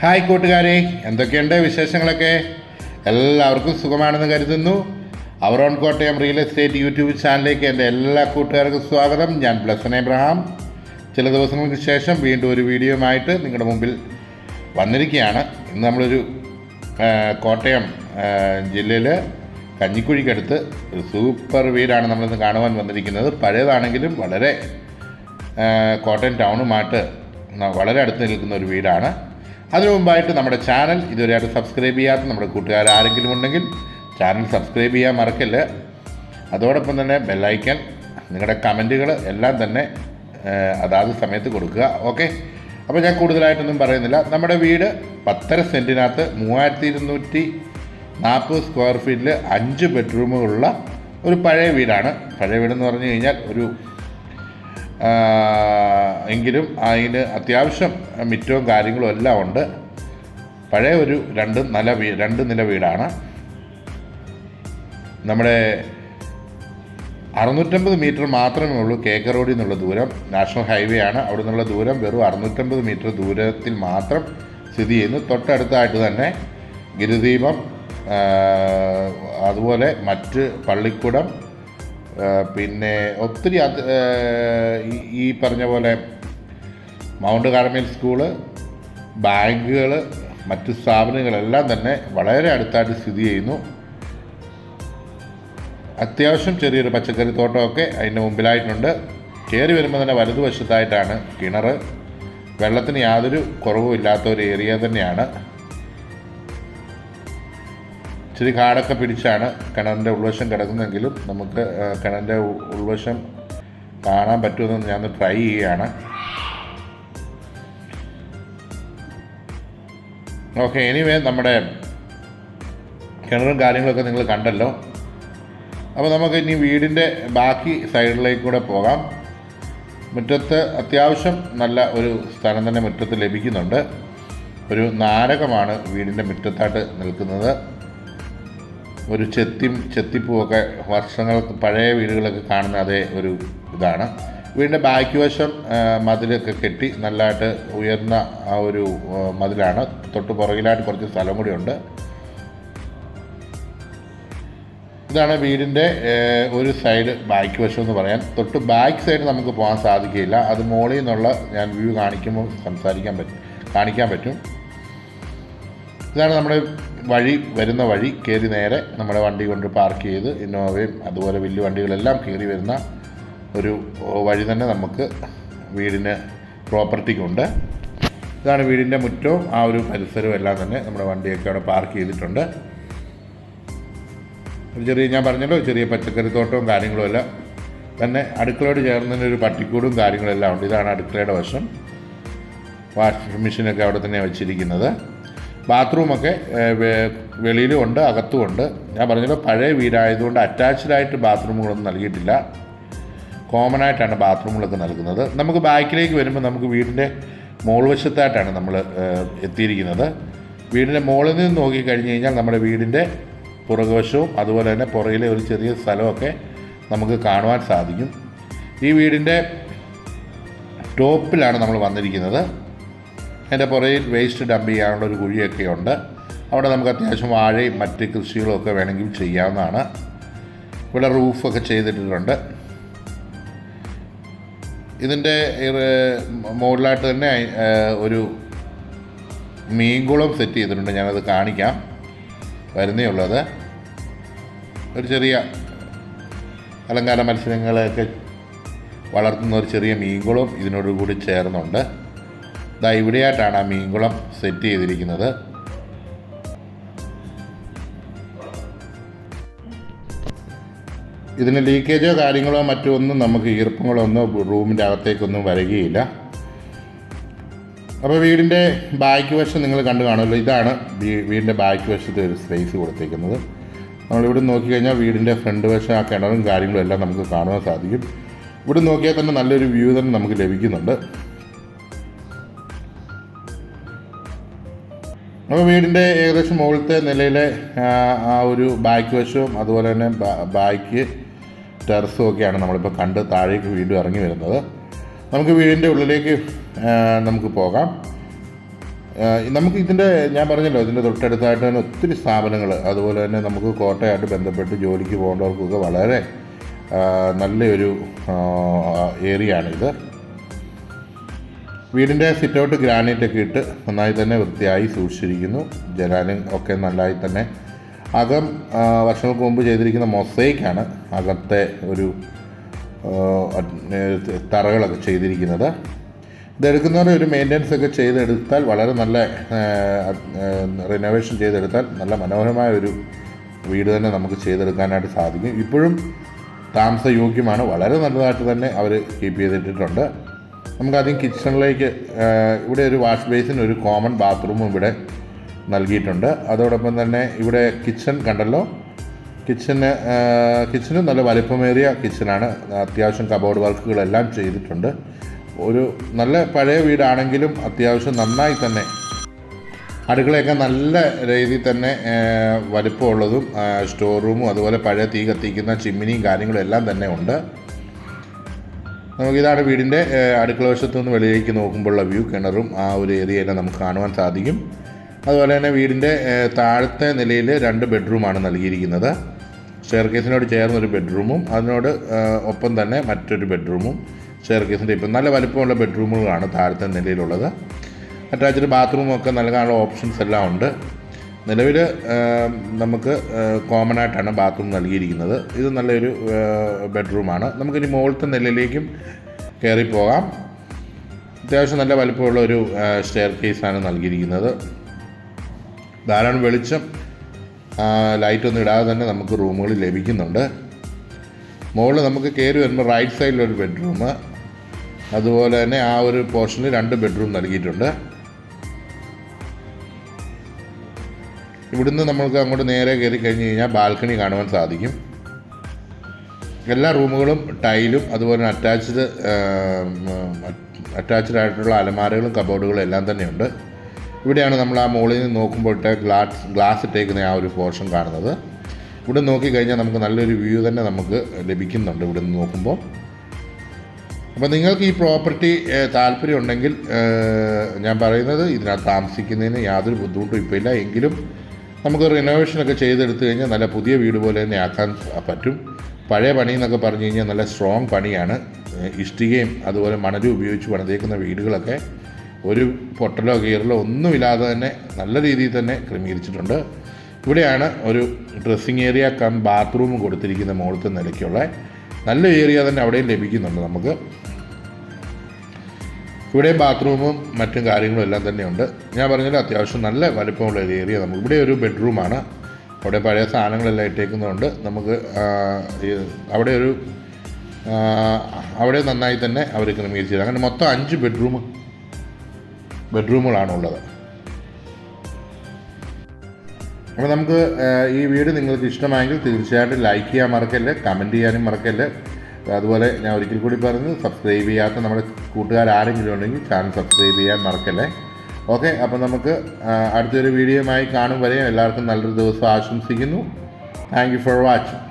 Hi കൂട്ടുകാരെ എന്തൊക്കെയുണ്ട് വിശേഷങ്ങളൊക്കെ? എല്ലാവർക്കും സുഖമാണെന്ന് കരുതുന്നു. Our own Kottayam real estate YouTube ചാനലിലേക്ക് എന്റെ എല്ലാ കൂട്ടുകാർക്കും സ്വാഗതം. ഞാൻ ബ്ലസൻ എബ്രഹാം. ചില ദിവസങ്ങൾക്ക് ശേഷം വീണ്ടും ഒരു വീഡിയോയുമായിട്ട് നിങ്ങളുടെ മുമ്പിൽ വന്നിരിക്കുകയാണ്. ഇന്ന് നമ്മളൊരു കോട്ടയം ജില്ലയിൽ കഞ്ഞിക്കുഴിക്കടുത്ത് ഒരു സൂപ്പർ വീടാണ് നമ്മളിന്ന് കാണുവാൻ വന്നിരിക്കുന്നത്. പഴയതാണെങ്കിലും വളരെ കോട്ടയം ടൗണുമായിട്ട് വളരെ അടുത്ത് നിൽക്കുന്ന ഒരു വീടാണ്. അതിനു മുമ്പായിട്ട് നമ്മുടെ ചാനൽ ഇതുവരെയായിട്ട് സബ്സ്ക്രൈബ് ചെയ്യാത്ത നമ്മുടെ കൂട്ടുകാർ ആരെങ്കിലും ഉണ്ടെങ്കിൽ ചാനൽ സബ്സ്ക്രൈബ് ചെയ്യാൻ മറക്കല്ല്? അതോടൊപ്പം തന്നെ ബെല്ലൈക്കൻ നിങ്ങളുടെ കമന്റുകൾ എല്ലാം തന്നെ അതാത് സമയത്ത് കൊടുക്കുക. ഓക്കെ? അപ്പോൾ ഞാൻ കൂടുതലായിട്ടൊന്നും പറയുന്നില്ല. നമ്മുടെ വീട് പത്തര സെന്റിനകത്ത് മൂവായിരത്തി ഇരുന്നൂറ്റി നാൽപ്പത് സ്ക്വയർ ഫീറ്റിൽ അഞ്ച് ബെഡ്റൂമുകളുള്ള ഒരു പഴയ വീടാണ്. പഴയ വീടെന്ന് പറഞ്ഞു കഴിഞ്ഞാൽ ഒരു എങ്കിലും അതിന് അത്യാവശ്യം മിറ്റവും കാര്യങ്ങളും എല്ലാം ഉണ്ട്. പഴയ ഒരു രണ്ട് നില വീ രണ്ട് നില വീടാണ്. നമ്മുടെ അറുന്നൂറ്റമ്പത് മീറ്റർ മാത്രമേ ഉള്ളൂ കേക്ക റോഡിൽ നിന്നുള്ള ദൂരം. നാഷണൽ ഹൈവേ ആണ് അവിടെ നിന്നുള്ള ദൂരം. വെറും അറുന്നൂറ്റമ്പത് മീറ്റർ ദൂരത്തിൽ മാത്രം സ്ഥിതി ചെയ്യുന്നു. തൊട്ടടുത്തായിട്ട് തന്നെ ഗിരിദീപം അതുപോലെ മറ്റ് പള്ളിക്കുടം പിന്നെ ഒത്തിരി അത് ഈ- പറഞ്ഞ പോലെ മൗണ്ട് കാർമേൽ സ്കൂൾ ബാങ്കുകൾ മറ്റ് സ്ഥാപനങ്ങളെല്ലാം തന്നെ വളരെ അടുത്തായിട്ട് സ്ഥിതി ചെയ്യുന്നു. അത്യാവശ്യം ചെറിയൊരു പച്ചക്കറി തോട്ടമൊക്കെ അതിന്റെ മുമ്പിലായിട്ടുണ്ട്. കയറി വരുമ്പോൾ തന്നെ വലതുവശത്തായിട്ടാണ് കിണർ വെള്ളത്തിന് യാതൊരു കുറവുമില്ലാത്ത ഒരു ഏരിയ തന്നെയാണ്. ഇച്ചിരി കാടൊക്കെ പിടിച്ചാണ് കിണറിന്റെ ഉൾവശം കിടക്കുന്നതെങ്കിലും നമുക്ക് കിണറിന്റെ ഉൾവശം കാണാൻ പറ്റുമെന്ന് ഞാൻ ട്രൈ ചെയ്യുകയാണ്. ഓക്കെ എനിവേ നമ്മുടെ കിണറും കാര്യങ്ങളൊക്കെ നിങ്ങൾ കണ്ടല്ലോ. അപ്പോൾ നമുക്ക് ഇനി വീടിന്റെ ബാക്കി സൈഡിലേക്ക് കൂടെ പോകാം. മുറ്റത്ത് അത്യാവശ്യം നല്ല ഒരു സ്ഥലം തന്നെ മുറ്റത്ത് ലഭിക്കുന്നുണ്ട്. ഒരു നാരകമാണ് വീടിന്റെ മുറ്റത്തായിട്ട് നിൽക്കുന്നത്. ഒരു ചെത്തി ചെത്തിപ്പൂവൊക്കെ വർഷങ്ങൾക്ക് പഴയ വീടുകളൊക്കെ കാണുന്ന അതേ ഒരു ഇതാണ്. വീടിന്റെ ബാക്ക് വശം മതിലൊക്കെ കെട്ടി നല്ലതായിട്ട് ഉയർന്ന ആ ഒരു മതിലാണ്. തൊട്ട് പുറകിലായിട്ട് കുറച്ച് സ്ഥലം കൂടിയുണ്ട് ഇതാണ് വീടിന്റെ ഒരു സൈഡ് ബാക്ക് വശം എന്ന് പറയാൻ തൊട്ട് ബാക്ക് സൈഡ് നമുക്ക് പോകാൻ സാധിക്കില്ല അത് മോളിൽ നിന്നുള്ള ഞാൻ വ്യൂ കാണിക്കുമ്പോൾ സംസാരിക്കാൻ പറ്റും കാണിക്കാൻ പറ്റും. ഇതാണ് നമ്മുടെ വഴി വരുന്ന വഴി. കയറി നേരെ നമ്മുടെ വണ്ടി കൊണ്ട് പാർക്ക് ചെയ്ത് ഇന്നോവയും അതുപോലെ വലിയ വണ്ടികളെല്ലാം കയറി വരുന്ന ഒരു വഴി തന്നെ നമുക്ക് വീടിന് പ്രോപ്പർട്ടിക്കുണ്ട് ഇതാണ് വീടിന്റെ മുറ്റവും ആ ഒരു പരിസരവും എല്ലാം തന്നെ നമ്മുടെ വണ്ടിയൊക്കെ അവിടെ പാർക്ക് ചെയ്തിട്ടുണ്ട്. ഒരു ചെറിയ ഞാൻ പറഞ്ഞല്ലോ ചെറിയ പച്ചക്കറി തോട്ടവും കാര്യങ്ങളും എല്ലാം തന്നെ അടുക്കളയോട് ചേർന്നതിന് ഒരു പട്ടിക്കൂടും കാര്യങ്ങളെല്ലാം ഉണ്ട്. ഇതാണ് അടുക്കളയുടെ വശം. വാഷിംഗ് മെഷീനൊക്കെ അവിടെ തന്നെ വെച്ചിരിക്കുന്നത്. ബാത്റൂമൊക്കെ വെളിയിലും ഉണ്ട് അകത്തും ഉണ്ട്. ഞാൻ പറഞ്ഞല്ലോ പഴയ വീടായതുകൊണ്ട് അറ്റാച്ച്ഡ് ആയിട്ട് ബാത്റൂമുകളൊന്നും നൽകിയിട്ടില്ല. കോമൺ ആയിട്ടാണ് ബാത്റൂമുകളൊക്കെ നൽകുന്നത്. നമുക്ക് ബാക്കിലേക്ക് വരുമ്പോൾ നമുക്ക് വീടിന്റെ മുകൾവശത്തായിട്ടാണ് നമ്മൾ എത്തിയിരിക്കുന്നത്. വീടിന്റെ മുകളിൽ നിന്ന് നോക്കിക്കഴിഞ്ഞ് കഴിഞ്ഞാൽ നമ്മുടെ വീടിന്റെ പുറകുവശവും അതുപോലെ തന്നെ പുറകിലെ ഒരു ചെറിയ സ്ഥലമൊക്കെ നമുക്ക് കാണുവാൻ സാധിക്കും. ഈ വീടിന്റെ ടോപ്പിലാണ് നമ്മൾ വന്നിരിക്കുന്നത്. അതിന്റെ പുറയിൽ വേസ്റ്റ് ഡംപ് ചെയ്യാനുള്ള ഒരു കുഴിയൊക്കെ ഉണ്ട് അവിടെ നമുക്ക് അത്യാവശ്യം വാഴയും മറ്റ് കൃഷികളും ഒക്കെ വേണമെങ്കിൽ ചെയ്യാവുന്നതാണ്. ഇവിടെ റൂഫൊക്കെ ചെയ്തിട്ടുണ്ട് ഇതിന്റെ മുകളിലായിട്ട് തന്നെ ഒരു മീൻകുളം സെറ്റ് ചെയ്തിട്ടുണ്ട്. ഞാനത് കാണിക്കാം. വരുന്നേ ഉള്ളത്. ഒരു ചെറിയ അലങ്കാര മത്സരങ്ങളെയൊക്കെ വളർത്തുന്ന ഒരു ചെറിയ മീൻകുളം ഇതിനോടുകൂടി ചേർന്നുണ്ട്. ഇതാ ഇവിടെയായിട്ടാണ് ആ മീൻകുളം സെറ്റ് ചെയ്തിരിക്കുന്നത്. ഇതിന് ലീക്കേജോ കാര്യങ്ങളോ മറ്റോ ഒന്നും നമുക്ക് ഈർപ്പങ്ങളോ ഒന്നും റൂമിന്റെ അകത്തേക്കൊന്നും വരികയില്ല. അപ്പോൾ വീടിന്റെ ബാക്ക് വശം നിങ്ങൾ കണ്ടു കാണുമല്ലോ ഇതാണ് വീടിന്റെ ബാക്ക് വശത്തെ ഒരു സ്പേസ് കൊടുത്തേക്കുന്നത്. നമ്മളിവിടെ നോക്കിക്കഴിഞ്ഞാൽ വീടിന്റെ ഫ്രണ്ട് വശം ആ കിണറും കാര്യങ്ങളും എല്ലാം നമുക്ക് കാണുവാൻ സാധിക്കും. ഇവിടെ നോക്കിയാൽ തന്നെ നല്ലൊരു വ്യൂ തന്നെ നമുക്ക് ലഭിക്കുന്നുണ്ട്. അപ്പോൾ വീടിന്റെ ഏകദേശം മുകളിലത്തെ നിലയിലെ ആ, ഒരു ബാക്ക് വശവും അതുപോലെ തന്നെ ബാക്ക് ടെറസും ഒക്കെയാണ് നമ്മളിപ്പോൾ കണ്ട് താഴേക്ക് വീണ്ടും ഇറങ്ങി വരുന്നത്. നമുക്ക് വീടിന്റെ ഉള്ളിലേക്ക് നമുക്ക് പോകാം. നമുക്ക് ഇതിന്റെ ഞാൻ പറഞ്ഞല്ലോ ഇതിന്റെ തൊട്ടടുത്തായിട്ട് തന്നെ ഒത്തിരി സ്ഥാപനങ്ങൾ അതുപോലെ തന്നെ നമുക്ക് കോട്ടയായിട്ട് ബന്ധപ്പെട്ട് ജോലിക്ക് പോകേണ്ടവർക്കൊക്കെ വളരെ നല്ലൊരു ഏരിയ ആണിത് വീടിന്റെ സിറ്റൗട്ട് ഗ്രാനൈറ്റ് ഒക്കെ ഇട്ട് നന്നായി തന്നെ വൃത്തിയായി സൂക്ഷിച്ചിരിക്കുന്നു. ജനാലും ഒക്കെ നന്നായി തന്നെ. അകം വർഷങ്ങൾക്ക് മുമ്പ് ചെയ്തിരിക്കുന്ന മൊസൈക്കാണ് അകത്തെ ഒരു തറകളൊക്കെ ചെയ്തിരിക്കുന്നത്. ഇതെടുക്കുന്നവർ ഒരു മെയിന്റനൻസ് ഒക്കെ ചെയ്തെടുത്താൽ വളരെ നല്ല റിനോവേഷൻ ചെയ്തെടുത്താൽ നല്ല മനോഹരമായ ഒരു വീട് തന്നെ നമുക്ക് ചെയ്തെടുക്കാനായിട്ട് സാധിക്കും. ഇപ്പോഴും താമസയോഗ്യമാണ്. വളരെ നല്ലതായിട്ട് തന്നെ അവർ കീപ്പ് ചെയ്തിട്ടിട്ടുണ്ട്. നമുക്കാദ്യം കിച്ചണിലേക്ക് ഇവിടെ ഒരു വാഷ് ബേസിൻ ഒരു കോമൺ ബാത്റൂമും ഇവിടെ നൽകിയിട്ടുണ്ട്. അതോടൊപ്പം തന്നെ ഇവിടെ കിച്ചൺ കണ്ടല്ലോ. കിച്ചന് കിച്ചന് നല്ല വലിപ്പമേറിയ കിച്ചനാണ് അത്യാവശ്യം കബോർഡ് വർക്കുകളെല്ലാം ചെയ്തിട്ടുണ്ട്. ഒരു നല്ല പഴയ വീടാണെങ്കിലും അത്യാവശ്യം നന്നായി തന്നെ അടുക്കളയൊക്കെ നല്ല രീതിയിൽ തന്നെ വലിപ്പമുള്ളതും സ്റ്റോർ റൂമും അതുപോലെ പഴയ തീ കത്തിക്കുന്ന ചിമ്മിനിയും കാര്യങ്ങളും എല്ലാം തന്നെ ഉണ്ട്. നമുക്കിതാണ് വീടിന്റെ അടുക്കള വശത്തു നിന്ന് വെളിയിലേക്ക് നോക്കുമ്പോഴുള്ള വ്യൂ കിണറും ആ ഒരു ഏരിയയിലെ നമുക്ക് കാണുവാൻ സാധിക്കും. അതുപോലെ തന്നെ വീടിന്റെ താഴത്തെ നിലയിൽ രണ്ട് ബെഡ്റൂമാണ് നൽകിയിരിക്കുന്നത്. സ്റ്റെയർ കേസിനോട് ചേർന്ന ഒരു ബെഡ്റൂമും അതിനോട് ഒപ്പം തന്നെ മറ്റൊരു ബെഡ്റൂമും കേസിന്റെ ഇപ്പം നല്ല വലിപ്പമുള്ള ബെഡ്റൂമുകളാണ് താഴത്തെ നിലയിലുള്ളത്. അറ്റാച്ച്ഡ് ബാത്റൂമൊക്കെ നൽകാനുള്ള ഓപ്ഷൻസ് എല്ലാം ഉണ്ട്. നിലവിൽ നമുക്ക് കോമൺ ആയിട്ടാണ് ബാത്റൂം നൽകിയിരിക്കുന്നത്. ഇത് നല്ലൊരു ബെഡ്റൂമാണ് നമുക്കിനി മുകളിലത്തെ നിലയിലേക്കും കയറി പോകാം. അത്യാവശ്യം നല്ല വലിപ്പമുള്ള ഒരു സ്റ്റെയർ കേസാണ് നൽകിയിരിക്കുന്നത്. ധാരാളം വെളിച്ചം ലൈറ്റൊന്നും ഇടാതെ തന്നെ നമുക്ക് റൂമുകൾ ലഭിക്കുന്നുണ്ട്. മുകളിൽ നമുക്ക് കയറി വരുമ്പോൾ റൈറ്റ് സൈഡിലൊരു ബെഡ്റൂം അതുപോലെ തന്നെ ആ ഒരു പോർഷനിൽ രണ്ട് ബെഡ്റൂം നൽകിയിട്ടുണ്ട്. ഇവിടുന്ന് നമ്മൾക്ക് അങ്ങോട്ട് നേരെ കയറി കഴിഞ്ഞ് കഴിഞ്ഞാൽ ബാൽക്കണി കാണുവാൻ സാധിക്കും. എല്ലാ റൂമുകളും ടൈലും അതുപോലെ അറ്റാച്ച്ഡ് അറ്റാച്ച്ഡ് ആയിട്ടുള്ള അലമാരകളും കബോർഡുകളും എല്ലാം തന്നെയുണ്ട്. ഇവിടെയാണ് നമ്മൾ ആ മുകളിൽ നിന്ന് നോക്കുമ്പോഴത്തെ ഗ്ലാസ് ഗ്ലാസ് ഇട്ടേക്കുന്ന ആ ഒരു പോർഷൻ കാണുന്നത്. ഇവിടെ നോക്കിക്കഴിഞ്ഞാൽ നമുക്ക് നല്ലൊരു വ്യൂ തന്നെ നമുക്ക് ലഭിക്കുന്നുണ്ട് ഇവിടെ നിന്ന് നോക്കുമ്പോൾ. അപ്പോൾ നിങ്ങൾക്ക് ഈ പ്രോപ്പർട്ടി താല്പര്യമുണ്ടെങ്കിൽ ഞാൻ പറയുന്നത് ഇതിനകത്ത് താമസിക്കുന്നതിന് യാതൊരു ബുദ്ധിമുട്ടും ഇപ്പോൾ ഇല്ല. എങ്കിലും നമുക്ക് റിനോവേഷനൊക്കെ ചെയ്തെടുത്തു കഴിഞ്ഞാൽ നല്ല പുതിയ വീട് പോലെ തന്നെ ആക്കാൻ പറ്റും. പഴയ പണി എന്നൊക്കെ പറഞ്ഞു കഴിഞ്ഞാൽ നല്ല സ്ട്രോങ് പണിയാണ്. ഇഷ്ടികയും അതുപോലെ മണലും ഉപയോഗിച്ച് പണിതേക്കുന്ന വീടുകളൊക്കെ ഒരു പൊട്ടലോ കീറലോ ഒന്നുമില്ലാതെ തന്നെ നല്ല രീതിയിൽ തന്നെ ക്രമീകരിച്ചിട്ടുണ്ട്. ഇവിടെയാണ് ഒരു ഡ്രസ്സിങ് ഏരിയ കം ബാത്റൂം കൊടുത്തിരിക്കുന്ന മുകളിലത്തെ നിലയ്ക്കുള്ള നല്ല ഏരിയ തന്നെ അവിടെയും ലഭിക്കുന്നുണ്ട് നമുക്ക്. ഇവിടെ ബാത്റൂമും മറ്റും കാര്യങ്ങളും എല്ലാം തന്നെയുണ്ട്. ഞാൻ പറഞ്ഞാൽ അത്യാവശ്യം നല്ല വലിപ്പമുള്ള ഒരു ഏരിയ നമുക്ക് ഇവിടെ ഒരു ബെഡ്റൂമാണ് അവിടെ പഴയ സാധനങ്ങളെല്ലാം ഇട്ടേക്കുന്നതുകൊണ്ട് നമുക്ക് അവിടെ ഒരു അവിടെ നന്നായി തന്നെ അവർ ക്രമീകരിച്ചത് അങ്ങനെ മൊത്തം അഞ്ച് ബെഡ്റൂം ബെഡ്റൂമുകളാണുള്ളത് അപ്പോൾ നമുക്ക് ഈ വീട് നിങ്ങൾക്ക് ഇഷ്ടമായെങ്കിൽ തീർച്ചയായിട്ടും ലൈക്ക് ചെയ്യാൻ മറക്കല്ലേ കമന്റ് ചെയ്യാനും മറക്കല്ല് അതുപോലെ ഞാൻ ഒരിക്കൽ കൂടി പറഞ്ഞു സബ്സ്ക്രൈബ് ചെയ്യാത്ത നമ്മുടെ കൂട്ടുകാർ ആരെങ്കിലും ഉണ്ടെങ്കിൽ ചാനൽ സബ്സ്ക്രൈബ് ചെയ്യാൻ മറക്കല്ലേ? ഓക്കെ അപ്പോൾ നമുക്ക് അടുത്തൊരു വീഡിയോയുമായി കാണും വരെ. എല്ലാവർക്കും നല്ലൊരു ദിവസം ആശംസിക്കുന്നു. Thank you for watching